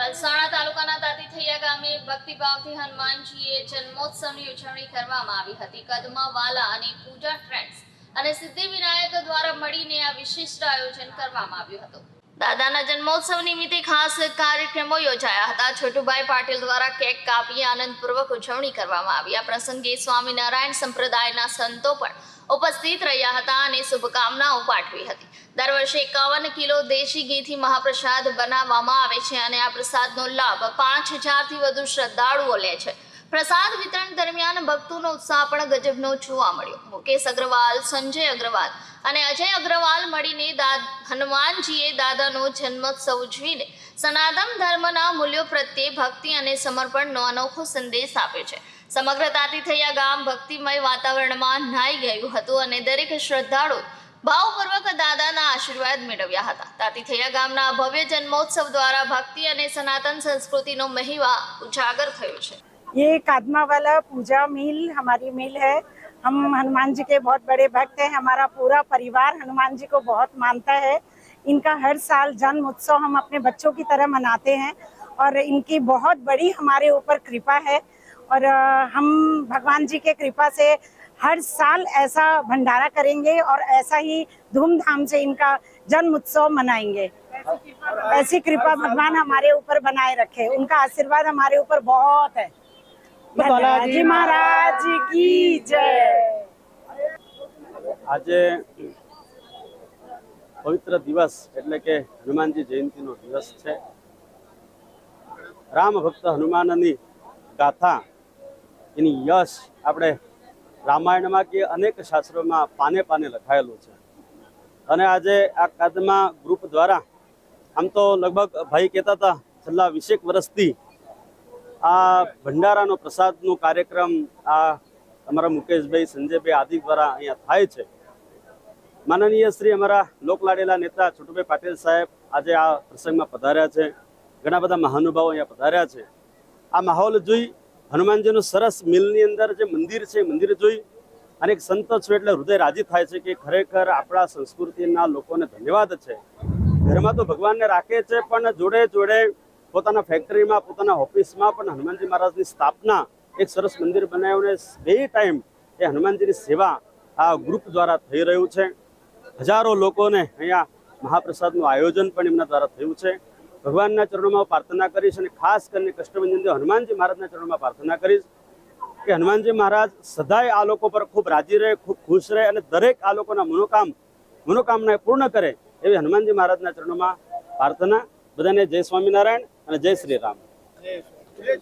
પલસાણા તાલુકાના તાતીથૈયા ગામે ભક્તિભાવથી હનુમાનજીએ જન્મોત્સવની ઉજવણી કરવામાં આવી હતી. કદમા વાલા અને પૂજા ટ્રેન્ડ્સ અને સિદ્ધિવિનાયક દ્વારા મળીને આ વિશિષ્ટ આયોજન કરવામાં આવ્યું હતું. દાદાના જન્મોત્સવ નિમિત્તે ખાસ કાર્યક્રમો યોજાયા હતા. છોટુભાઈ પાટીલ દ્વારા કેક કાપી આનંદપૂર્વક ઉજવણી કરવામાં આવી. આ પ્રસંગે સ્વામિનારાયણ સંપ્રદાયના સંતો પણ ઉપસ્થિત રહ્યા હતા અને શુભકામનાઓ પાઠવી હતી. દર વર્ષે એકાવન કિલો દેશી ઘીથી મહાપ્રસાદ બનાવવામાં આવે છે અને આ પ્રસાદનો લાભ પાંચ હજારથી વધુ શ્રદ્ધાળુઓ લે છે. પ્રસાદ વિતરણ દરમિયાન ભક્તોનો ઉત્સાહ પણ ગજબનો જોવા મળ્યો. મુકેશ અગ્રવાલ, સંજય અગ્રવાલ અને અજય અગ્રવાલ મળીને હનુમાનજીએ દાદાનો જન્મોત્સવ ઉજવીને સનાતન ધર્મના મૂલ્યો પ્રત્યે ભક્તિ અને સમર્પણનો અનોખો સંદેશ આપ્યો છે. સમગ્ર તાતીથૈયા ગામ ભક્તિમય વાતાવરણમાં નાઈ ગયું હતું અને દરેક શ્રદ્ધાળુ ભાવપૂર્વક દાદાના આશીર્વાદ મેળવ્યા હતા. તાતીથૈયા ગામના ભવ્ય જન્મોત્સવ દ્વારા ભક્તિ અને સનાતન સંસ્કૃતિનો મહિમા ઉજાગર થયો છે. ये कादमा वाला पूजा मिल, हमारी मिल है। हम हनुमान जी के बहुत बड़े भक्त हैं, हमारा पूरा परिवार हनुमान जी को बहुत मानता है। इनका हर साल जन्म उत्सव हम अपने बच्चों की तरह मनाते हैं और इनकी बहुत बड़ी हमारे ऊपर कृपा है और हम भगवान जी के कृपा से हर साल ऐसा भंडारा करेंगे और ऐसा ही धूमधाम से इनका जन्म उत्सव मनाएँगे। ऐसी कृपा भगवान हमारे ऊपर बनाए रखे, उनका आशीर्वाद हमारे ऊपर बहुत है। બાલાજી મહારાજ કી જય. આજે પવિત્ર દિવસ એટલે કે હનુમાનજી જયંતિનો દિવસ છે. રામ ભક્ત હનુમાનની ગાથા એની યશ આપણે રામાયણમાં કે અનેક શાસ્ત્રોમાં પાને પાને લખાયેલું છે. અને આજે આ કાદમા ગ્રુપ દ્વારા આમ તો લગભગ ભાઈ કહેતા હતા છેલ્લા વીસેક વર્ષથી આ ભંડારાનો પ્રસાદનો કાર્યક્રમ આ અમારા મુકેશભાઈ, સંજયભાઈ આદિ દ્વારા અહીંયા થાય છે. માનનીય શ્રી અમારા લોકલાડેલા નેતા છોટુભાઈ પાટીલ સાહેબ આજે આ પ્રસંગમાં પધાર્યા છે. ઘણા બધા મહાનુભાવો અહીંયા પધાર્યા છે. આ માહોલ જોઈ હનુમાનજીનું સરસ મિલની અંદર જે મંદિર છે મંદિર જોઈ અને એક સંતો છું એટલે હૃદય રાજી થાય છે કે ખરેખર આપણા સંસ્કૃતિના લોકોને ધન્યવાદ છે. ઘરમાં તો ભગવાનને રાખે છે, પણ જોડે જોડે પોતાના ફેક્ટરીમાં પોતાના ઓફિસમાં પણ હનુમાનજી મહારાજની સ્થાપના એક સરસ મંદિર બનાવ્યું બે ટાઈમ એ હનુમાનજીની સેવા આ ગ્રુપ દ્વારા થઈ રહ્યું છે. હજારો લોકોને અહીંયા મહાપ્રસાદનું આયોજન પણ એમના દ્વારા થયું છે. ભગવાનના ચરણોમાં પ્રાર્થના કરીશ અને ખાસ કરીને કષ્ટભંજન હનુમાનજી મહારાજના ચરણોમાં પ્રાર્થના કરીશ કે હનુમાનજી મહારાજ સદાય આ લોકો પર ખૂબ રાજી રહે, ખૂબ ખુશ રહે અને દરેક આ લોકોના મનોકામ મનોકામના પૂર્ણ કરે એવી હનુમાનજી મહારાજના ચરણોમાં પ્રાર્થના. બધાને જય સ્વામિનારાયણ. અને જય શ્રી રામ.